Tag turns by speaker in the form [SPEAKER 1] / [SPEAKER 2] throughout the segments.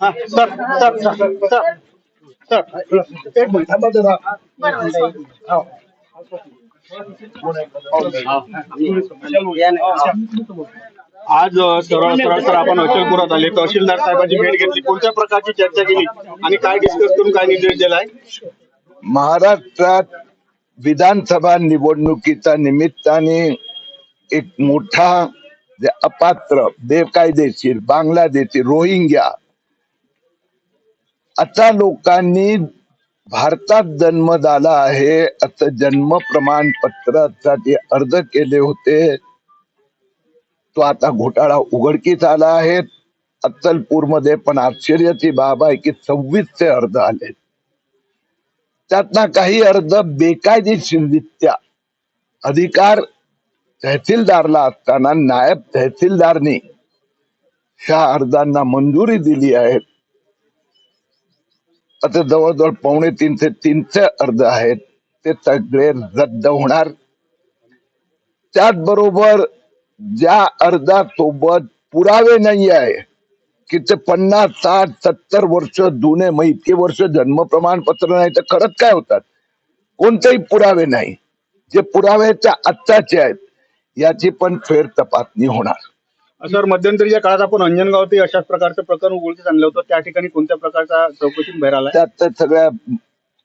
[SPEAKER 1] हा, sir sir sir sir sir एक minute थांबा जरा. हो. आज अ, सरळ सरळ सर आपण अचलपुरात आले तहसीलदार साहेबांची भेट घेतली कोणत्या प्रकारची चर्चा केली आणि काय डिस्कस करून काय निर्देश दिलाय
[SPEAKER 2] महाराष्ट्रात विधानसभा निवडणुकीच्या निमित्ताने एक मोठा जे अपात्र बेकायदेशीर बांगलादेशी रोहिंग्या. आता लोकांनी भारतात जन्म झाला आहे असं जन्म प्रमाणपत्रासाठी अर्ज केले होते. तो आता घोटाळा उघडकीस आला आहे. अक्कलपूरमध्ये पण आश्चर्याची बाब आहे की सव्वीसचे अर्ज आले त्यातला काही अर्ज बेकायदेशीररित्या अधिकार तहसीलदारला असताना नायब तहसीलदारनी ह्या अर्जांना मंजुरी दिली आहे. आता जवळजवळ पावणे तीनशे तीनशे अर्ज आहेत. ते सगळे रद्द होणार. त्याचबरोबर ज्या अर्जासोबत पुरावे नाही आहे कि ते पन्नास साठ सत्तर वर्ष जुने मग इतके वर्ष जन्म प्रमाणपत्र नाही तर खरंच काय होतात? कोणतेही पुरावे नाही. जे पुराव्याच्या आत्ताचे आहेत याची पण फेर तपासणी होणार.
[SPEAKER 1] सर मध्यंतरीच्या काळात आपण अंजनगावते अशाच प्रकारचं प्रकरण उघडकीस आणलं होतं. त्या ठिकाणी कोणत्या प्रकारचा चौकशीत बाहेर आलाय?
[SPEAKER 2] त्यात तर सगळ्या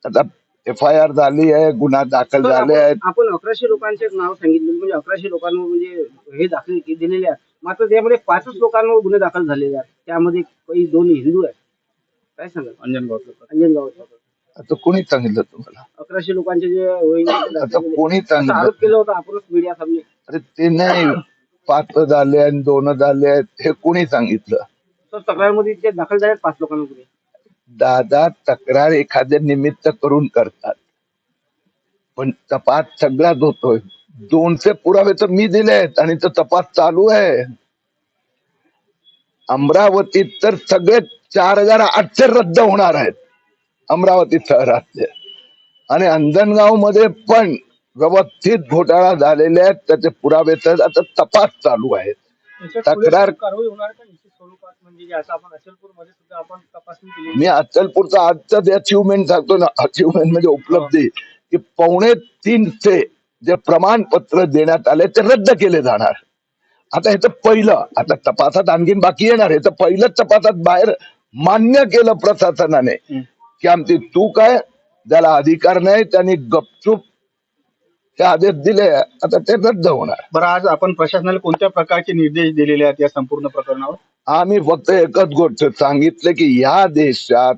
[SPEAKER 2] आता एफ आय आर झाली आहे गुन्हा दाखल झाले
[SPEAKER 3] आपण
[SPEAKER 2] आहेत.
[SPEAKER 3] आपण अकराशे लोकांचे नाव सांगितले म्हणजे अकराशे लोकांवर म्हणजे हे दाखल के- दिलेले आहेत. मात्र त्यामध्ये पाचच लोकांवर गुन्हे दाखल झालेले आहेत. त्यामध्ये काही दोन हिंदू आहेत. काय सांगाल?
[SPEAKER 1] अंजनगावचं
[SPEAKER 3] अंजनगाव
[SPEAKER 2] आता कोणी सांगितलं तुम्हाला?
[SPEAKER 3] अकराशे लोकांचे जे
[SPEAKER 2] आता. कोणी सांगितलं
[SPEAKER 3] आरोप केला होता आपणच मीडिया सामने.
[SPEAKER 2] ते नाही पाच झाले आणि दोन झाले आहेत हे कोणी सांगितलं?
[SPEAKER 3] तर तक्रारमध्ये दाखल झाले पाच गुन्हे
[SPEAKER 2] दादा तक्रार एखाद्या निमित्त करून करतात. पण तपास सगळ्यात होतोय. दोनशे पुरावे तर मी दिले आहेत आणि तो तपास चालू आहे. अमरावतीत तर सगळे चार हजार आठशे रद्द होणार आहेत. अमरावती शहरातले. आणि अंजनगावमध्ये पण व्यवस्थित घोटाळा झालेले आहेत त्याचे पुरावे तर आता तपास चालू आहेत. तक्रार
[SPEAKER 3] म्हणजे
[SPEAKER 2] मी अचलपूरचं आजचं अचिव्हमेंट सांगतो ना अचिव्हमेंट म्हणजे उपलब्धी की पावणे तीनशे जे प्रमाणपत्र देण्यात आले ते रद्द केले जाणार. आता हे तर पहिलं आता तपासात आणखीन बाकी येणार हे तर पहिलंच तपासात बाहेर मान्य केलं प्रशासनाने. की आमची चूक आहे ज्याला अधिकार नाही त्यांनी गपचूप ते आदेश दिले आता ते रद्द होणार.
[SPEAKER 1] बरं आज आपण प्रशासनाला कोणत्या प्रकारचे निर्देश दिलेले आहेत या संपूर्ण प्रकरणावर?
[SPEAKER 2] आम्ही फक्त एकच गोष्ट सांगितलं की या देशात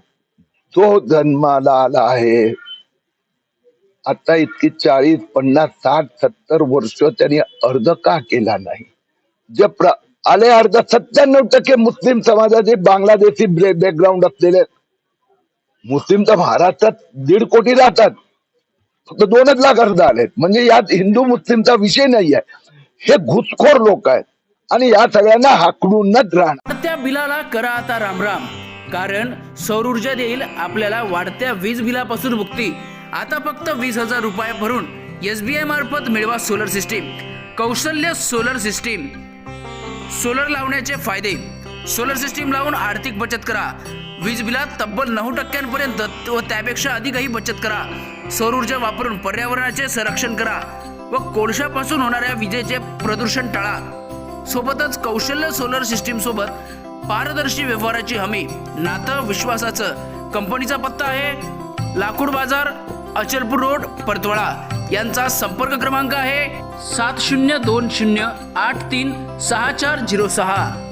[SPEAKER 2] जो जन्माला आला आहे आता इतकी चाळीस पन्नास साठ सत्तर वर्ष त्यांनी अर्ज का केला नाही? जे प्र आले अर्ज सत्त्याण्णव टक्के मुस्लिम समाजाचे बांगलादेशी बॅकग्राऊंड असलेले. मुस्लिम तर महाराष्ट्रात दीड कोटी राहतात. फक्त दोनच लाख अर्ज आलेत. म्हणजे यात हिंदू मुस्लिमचा विषय नाही आहे हे घुसखोर लोक आहेत. आणि या सगळ्यांना हाकडूनच राहणार.
[SPEAKER 4] त्या बिलाला करा आता रामराम. कारण सौर ऊर्जा देईल आपल्याला वाढत्या वीज बिलापासून मुक्ती. आता फक्त वीस हजार रुपये भरून एस बी आय मार्फत मिळवा सोलर सिस्टीम. कौशल्य सोलर सिस्टीम. सोलर लावण्याचे फायदे. सोलर सिस्टीम लावून आर्थिक बचत करा. वीज बिलात तब्बल नऊ टक्क्यांपर्यंत व त्यापेक्षा अधिकही बचत करा. सौर ऊर्जा वापरून पर्यावरणाचे संरक्षण करा व कोळशापासून होणाऱ्या विजेचे प्रदूषण टाळा. सोबतच कौशल्य सोलर सिस्टीम सोबत पारदर्शी व्यवहाराची हमी. नातं विश्वासाचं. कंपनीचा पत्ता आहे लाकूड बाजार अचलपूर रोड परतवाळा यांचा संपर्क क्रमांक आहे सात शून्य दोन शून्य आठ तीन सहा चार झिरो सहा.